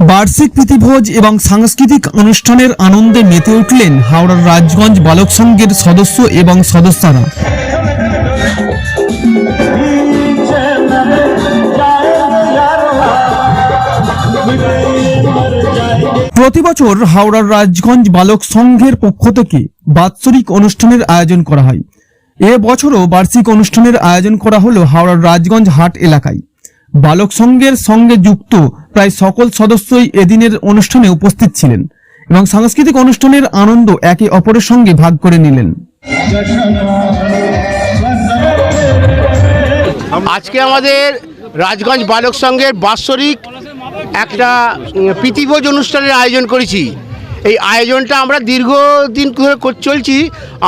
বার্ষিক প্রীতিভোজ এবং সাংস্কৃতিক অনুষ্ঠানের আনন্দে মেতে উঠলেন হাওড়ার রাজগঞ্জ বালক সংঘের সদস্য এবং সদস্যরা। প্রতি বছর হাওড়ার রাজগঞ্জ বালক সংঘের পক্ষ থেকে বাৎসরিক অনুষ্ঠানের আয়োজন করা হয়। এ বছরও বার্ষিক অনুষ্ঠানের আয়োজন করা হলো হাওড়ার রাজগঞ্জ হাট এলাকায়। বালক সংঘের সঙ্গে যুক্ত প্রায় সকল সদস্যই এদিনের অনুষ্ঠানে উপস্থিত ছিলেন এবং সাংস্কৃতিক অনুষ্ঠানের আনন্দ একে অপরের সঙ্গে ভাগ করে নিলেন। আজকে আমাদের রাজগঞ্জ বালক সংঘের বাৎসরিক একটা প্রীতিভোজ অনুষ্ঠানের আয়োজন করেছি। এই আয়োজনটা আমরা দীর্ঘদিন ধরে চলছি।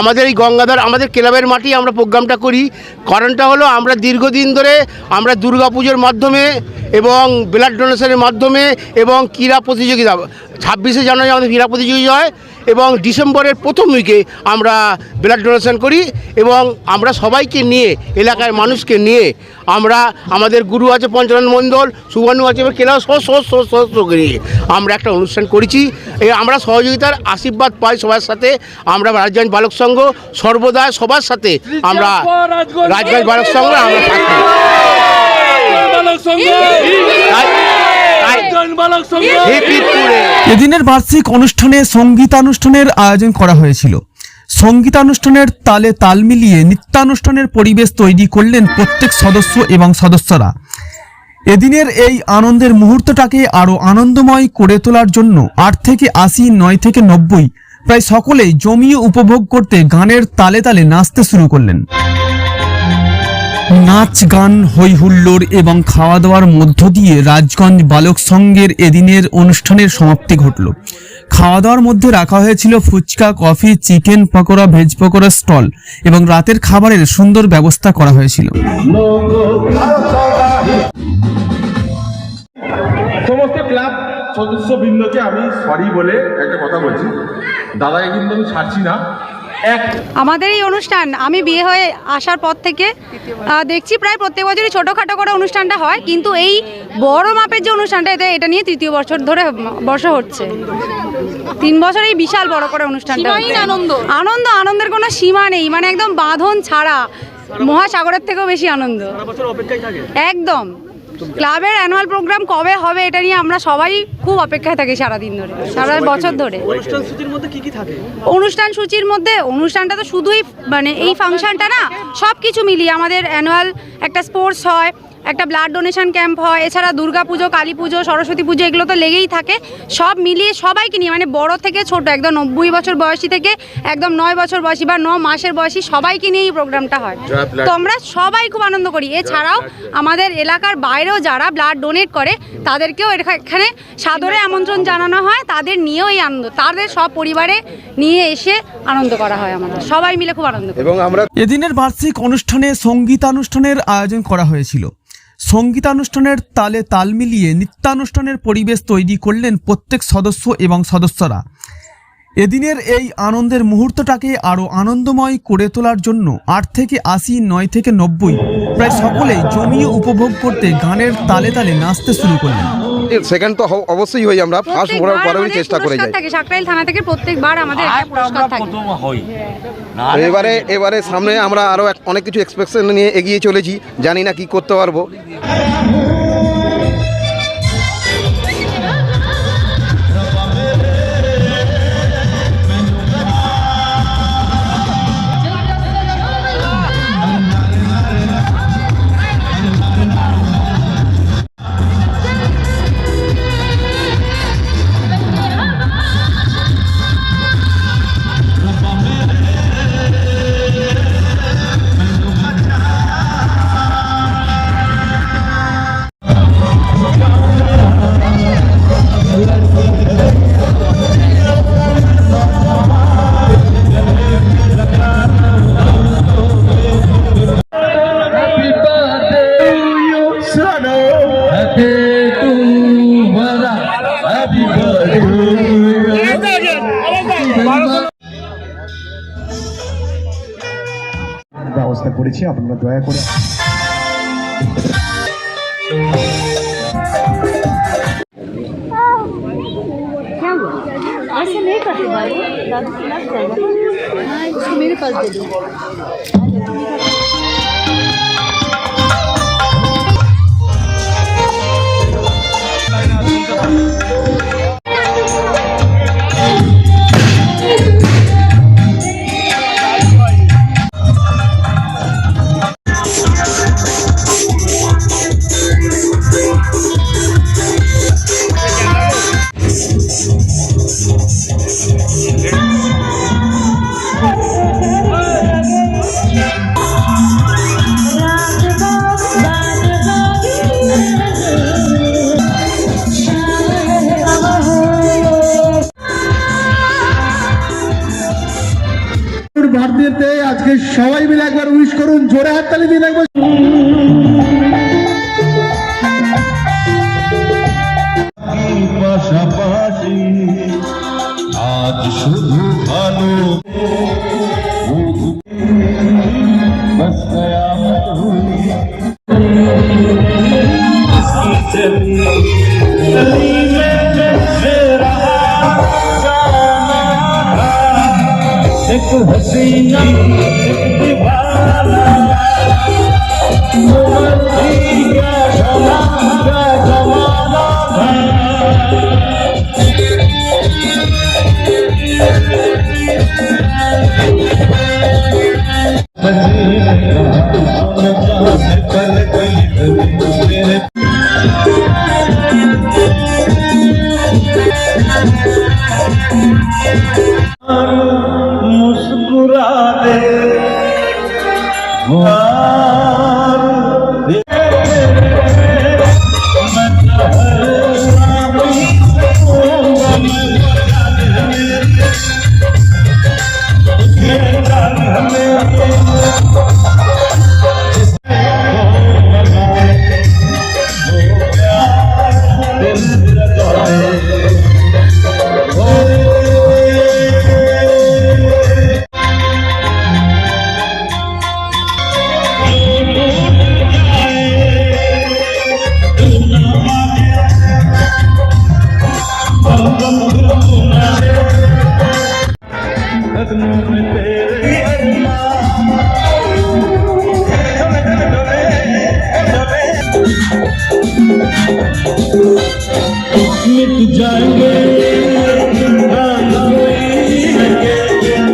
আমাদের এই গঙ্গাধর, আমাদের ক্লাবের মাটি আমরা প্রোগ্রামটা করি। কারণটা হলো আমরা দীর্ঘদিন ধরে আমরা দুর্গাপুজোর মাধ্যমে এবং ব্লাড ডোনেশনের মাধ্যমে এবং ক্রীড়া প্রতিযোগিতা, ছাব্বিশে জানুয়ারি আমাদের ক্রীড়া প্রতিযোগিতা হয়। এবং ডিসেম্বরের প্রথম উইকে আমরা ব্লাড ডোনেশন করি এবং আমরা সবাইকে নিয়ে এলাকার মানুষকে নিয়ে আমরা আমাদের গুরু আছে পঞ্চানন মণ্ডল সুবর্ণ আছে সহস্র নিয়ে আমরা একটা অনুষ্ঠান করেছি। আমরা সহযোগিতার আশীর্বাদ পাই সবার সাথে। আমরা রাজগঞ্জ বালক সংঘ সর্বদা সবার সাথে আমরা রাজগঞ্জ বালক সংঘ আমরা থাকি। এদিনের বার্ষিক অনুষ্ঠানে সঙ্গীতানুষ্ঠানের আয়োজন করা হয়েছিল। সঙ্গীতানুষ্ঠানের তালে তাল মিলিয়ে নৃত্যানুষ্ঠানের পরিবেশ তৈরি করলেন প্রত্যেক সদস্য এবং সদস্যরা। এদিনের এই আনন্দের মুহূর্তটাকে আরও আনন্দময় করে তোলার জন্য আট থেকে আশি নয় থেকে নব্বই প্রায় সকলেই জমিয়ে উপভোগ করতে গানের তালে তালে নাচতে শুরু করলেন। নাচ গান হই হুল্লোড় এবং খাওয়া দাওয়ার মধ্য দিয়ে রাজগঞ্জ বালক সংঘের এদিনের অনুষ্ঠানের সমাপ্তি ঘটল। খাওয়া দাওয়ার মধ্যে রাখা হয়েছিল phuchka, coffee, chicken pakora, veg pakora stall এবং রাতের খাবারের সুন্দর ব্যবস্থা করা হয়েছিল। সদস্যবৃন্দকে আমি সরি বলে একটা কথা বলছি। দাদাকে কিন্তু আমি ছাড়ছি না। আমাদের এই অনুষ্ঠান আমি বিয়ে হয়ে আসার পর থেকে দেখছি প্রায় প্রত্যেক বছরই ছোটোখাটো করে অনুষ্ঠানটা হয় কিন্তু এই বড় মাপের যে অনুষ্ঠানটা এটা এটা নিয়ে তৃতীয় বছর ধরে বর্ষ হচ্ছে। তিন বছর এই বিশাল বড় করে অনুষ্ঠানটা আনন্দ। আনন্দ আনন্দের কোনো সীমা নেই মানে একদম বাঁধন ছাড়া মহাসাগরের থেকেও বেশি আনন্দ। একদম। ক্লাবের অ্যানুয়াল প্রোগ্রাম কবে হবে এটা নিয়ে আমরা সবাই খুব অপেক্ষায় থাকি সারাদিন ধরে সারা বছর ধরে। অনুষ্ঠান সূচির মধ্যে কি কি থাকে? অনুষ্ঠান সূচির মধ্যে অনুষ্ঠানটা তো শুধুই মানে এই ফাংশনটা না সব কিছু মিলিয়ে আমাদের অ্যানুয়াল একটা স্পোর্টস হয় একটা ব্লাড ডোনেশন ক্যাম্প হয় এছাড়া দুর্গা পুজো কালী পুজো সরস্বতী পুজো এগুলো তো লেগেই থাকে। সব মিলিয়ে সবাইকে নিয়ে মানে বড় থেকে ছোট একদম নব্বই বছর বয়সী থেকে একদম নয় বছর বয়সী বা ন মাসের বয়সী সবাইকে নিয়ে এই প্রোগ্রামটা হয়। তো আমরা সবাই খুব আনন্দ করি। এছাড়াও আমাদের এলাকার বাইরেও যারা ব্লাড ডোনেট করে তাদেরকেও এখানে সাদরে আমন্ত্রণ জানানো হয়। তাদের নিয়েও এই আনন্দ তাদের সব পরিবারে নিয়ে এসে আনন্দ করা হয় আমাদের। সবাই মিলে খুব আনন্দ করি। এবং আমরা এদিনের বার্ষিক অনুষ্ঠানে সঙ্গীতানুষ্ঠানের আয়োজন করা হয়েছিল। সঙ্গীতানুষ্ঠানের তালে তাল মিলিয়ে নৃত্যানুষ্ঠানের পরিবেশ তৈরি করলেন প্রত্যেক সদস্য এবং সদস্যরা। এদিনের এই আনন্দের মুহূর্তটাকে আরও আনন্দময় করে তোলার জন্য আট থেকে আশি নয় থেকে নব্বই প্রায় সকলেই জমিয়ে উপভোগ করতে গানের তালে তালে নাচতে শুরু করলেন। সেকেন্ড তো অবশ্যই হই আমরা। ফার্স্ট বরাবরই আমাদের চেষ্টা করে যাই। থাকে সাকরাইল থানা থেকে প্রত্যেকবার আমাদের একটা পুরস্কার থাকে। এবারে এবারে সামনে আমরা আরও এক- অনেক কিছু এক্সপেকশন নিয়ে এগিয়ে চলেছি। জানি না কি করতে পারব। ব্যবস্থা করেছি আপনারা দয়া করে क्या हुआ ऐसे नहीं करते बाबू दादू को लग जाएगा हाँ इसको मेरे पास दे दो সবাই মিলে একবার উইশ করুন জোরে হাততালি দিন একবার পাশাপাশি আজ শুধু ভালো हसीना एक दीवाना कदमों में तेरे मिट जाएँगे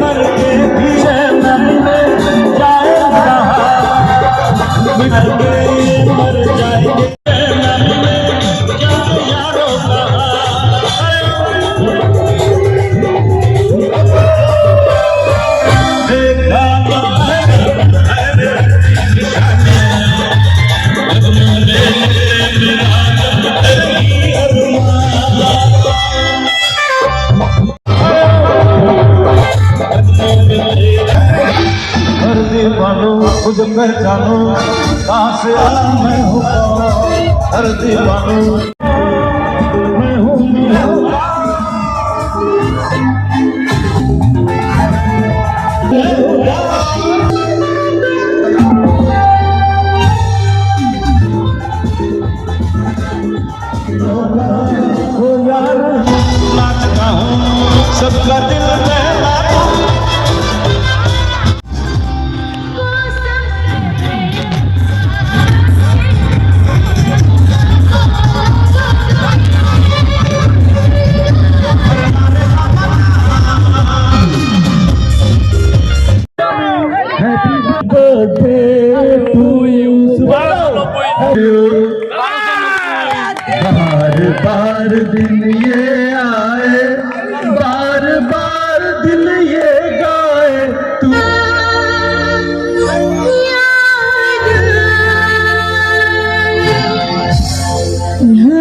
मर के भी रहना जाएगा पहचानो कहाँ से आया मैं हूँ कौन? हर दीवानो बार बार दिल ये आए बार बार दिल ये गाए तू यहाँ